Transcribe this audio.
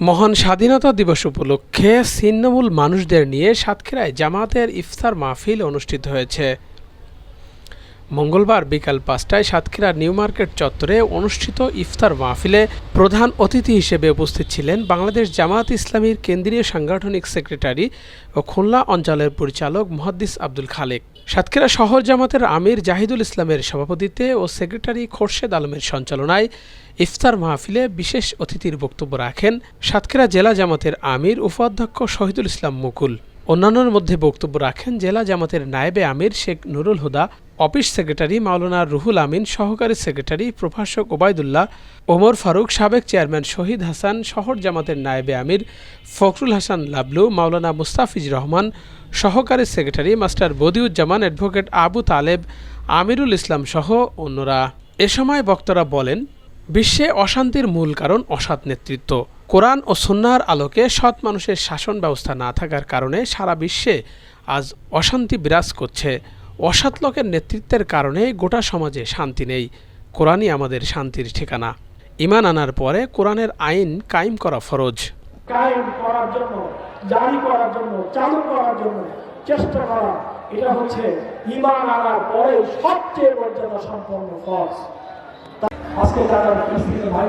মহান স্বাধীনতা দিবস উপলক্ষে ছিন্নমূল মানুষদের নিয়ে সাতক্ষীরায় জামাতের ইফতার মাহফিল অনুষ্ঠিত হয়েছে। মঙ্গলবার বিকাল পাঁচটায় সাতক্ষীরা নিউ মার্কেট চত্বরে অনুষ্ঠিত ইফতার মাহফিলে প্রধান অতিথি হিসেবে উপস্থিত ছিলেন বাংলাদেশ জামাত ইসলামীর কেন্দ্রীয় সাংগঠনিক সেক্রেটারি ও খুলনা অঞ্চলের পরিচালক মহাদ্দিস আব্দুল খালেক। সাতক্ষীরা শহর জামাতের আমির জাহিদুল ইসলামের সভাপতিত্বে ও সেক্রেটারি খোরশেদ আলমের সঞ্চালনায় ইফতার মাহফিলে বিশেষ অতিথির বক্তব্য রাখেন সাতক্ষীরা জেলা জামাতের আমির, উপাধ্যক্ষ শহীদুল ইসলাম মুকুল। অন্যান্যের মধ্যে বক্তব্য রাখেন জেলা জামাতের নায়েবে আমির শেখ নুরুল হুদা অফিস সেক্রেটারি মাওলানা রুহুল আমিন, সহকারী সেক্রেটারি প্রভাষক ওবায়দুল্লাহ, ওমর ফারুক, সাবেক চেয়ারম্যান শহীদ হাসান, শহর জামাতের নায়েবে আমির ফখরুল হাসান লাবলু, মাওলানা মুস্তাফিজ রহমান, সহকারী secretary master Badiuzzaman advocate Abu Taleb, Amirul Islam সহ অন্যরা। এ সময় বক্তারা বলেন, বিশ্বে অশান্তির মূল কারণ অসৎ নেতৃত্ব। কোরআন ও সুন্নাহর আলোকে সৎ মানুষের শাসন ব্যবস্থা না থাকার কারণে সারা বিশ্বে আজ অশান্তি বিরাজ করছে। অসৎ লোকের নেতৃত্বের কারণে গোটা সমাজে শান্তি নেই। কোরআনই আমাদের শান্তির ঠিকানা। ইমান আনার পরে কোরআনের আইন কায়েম করা ফরজ। আজকে উপস্থিত ভাই